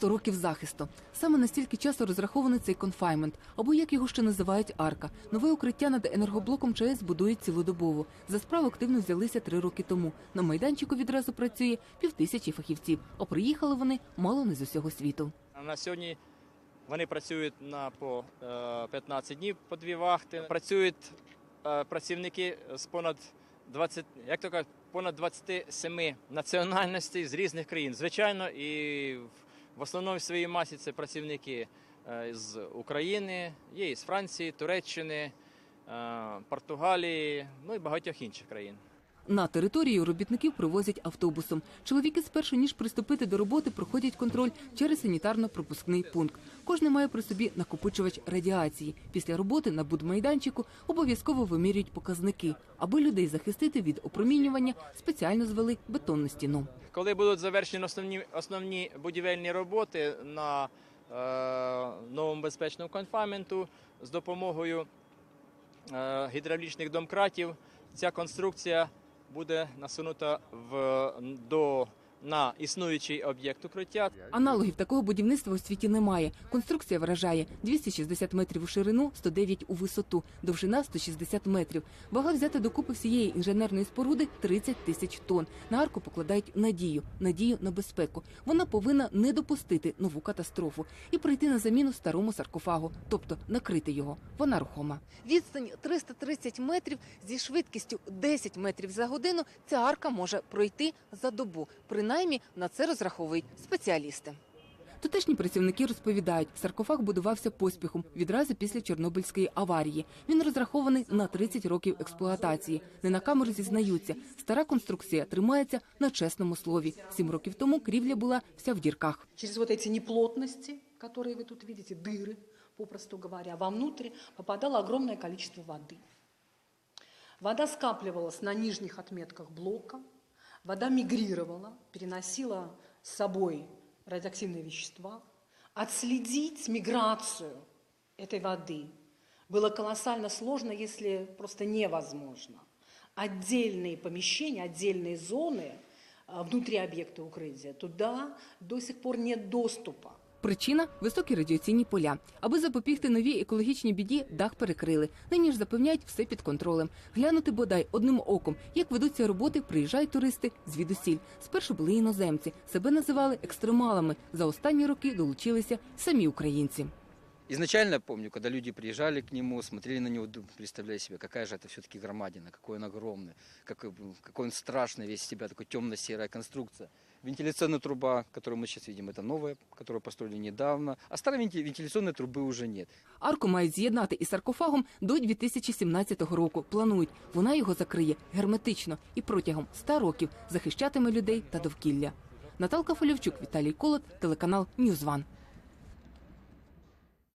100 років захисту. Саме настільки часу розрахований цей конфаймент, або як його ще називають арка. Нове укриття над енергоблоком ЧАЕС будують цілодобово. За справу активно взялися три роки тому. На майданчику відразу працює півтисячі фахівців. А приїхали вони мало не з усього світу. На сьогодні вони працюють на по е, 15 днів по дві вахти. Працюють е, працівники з понад 20, як то кажуть, понад 27 національностей з різних країн. Звичайно, і в- основному в своїй масі це працівники е, з України, є і з Франції, Туреччини, е, Португалії, ну і багатьох інших країн. На територію робітників привозять автобусом. Чоловіки спершу ніж приступити до роботи, проходять контроль через санітарно-пропускний пункт. Кожен має при собі накопичувач радіації. Після роботи на будмайданчику обов'язково вимірюють показники. Аби людей захистити від опромінювання, спеціально звели бетонну стіну. Коли будуть завершені основні, основні будівельні роботи на е, новому безпечному конфайменту з допомогою е, гідравлічних домкратів, ця конструкція буде насунута в, до, на існуючий об'єкт укриття. Аналогів такого будівництва у світі немає. Конструкція вражає 260 метрів у ширину, 109 у висоту, довжина 160 метрів. Вага взята докупи всієї інженерної споруди 30 тисяч тонн. На арку покладають надію, надію на безпеку. Вона повинна не допустити нову катастрофу і прийти на заміну старому саркофагу, тобто накрити його. Вона рухома. Відстань 330 метрів зі швидкістю 10 метрів за годину. Ця арка може пройти за добу. Принаймні на це розраховують спеціалісти. Тутешні працівники розповідають, саркофаг будувався поспіхом відразу після Чорнобильської аварії. Він розрахований на 30 років експлуатації. Не на камеру зізнаються. Стара конструкція тримається на чесному слові. Сім років тому крівля була вся в дірках. Через вот эти неплотности, которые вы тут видите, дыры, попросту говоря, вовнутрь попадало огромное количество воды. Вода скапливалась на нижних отметках блока, Вода мигрировала, переносила с собой радиоактивные вещества. Отследить миграцию этой воды было колоссально сложно, если просто невозможно. Отдельные помещения, отдельные зоны а, внутри объекта укрытия, туда до сих пор нет доступа. Причина високі радіаційні поля. Аби запобігти новій екологічній біді, дах перекрили. Нині ж запевняють все під контролем. Глянути бодай одним оком, як ведуться роботи, приїжджають туристи звідусіль. Спершу були іноземці, себе називали екстремалами. За останні роки долучилися самі українці. Изначально я помню, когда люди приезжали к нему, смотрели на него, ду- представляли себе, какая же это все-таки громадина, какой он огромный, какой, какой он страшный весь из себя, такой темно-серая конструкция. Вентиляционная труба, которую мы сейчас видим, это новая, которую построили недавно, а старой венти- вентиляционной трубы уже нет. Арку мають з'єднати із саркофагом до 2017 року. Планують, вона його закриє герметично і протягом 100 років захищатиме людей та довкілля. Наталка Фолівчук, Віталій Колот, телеканал Ньюзван.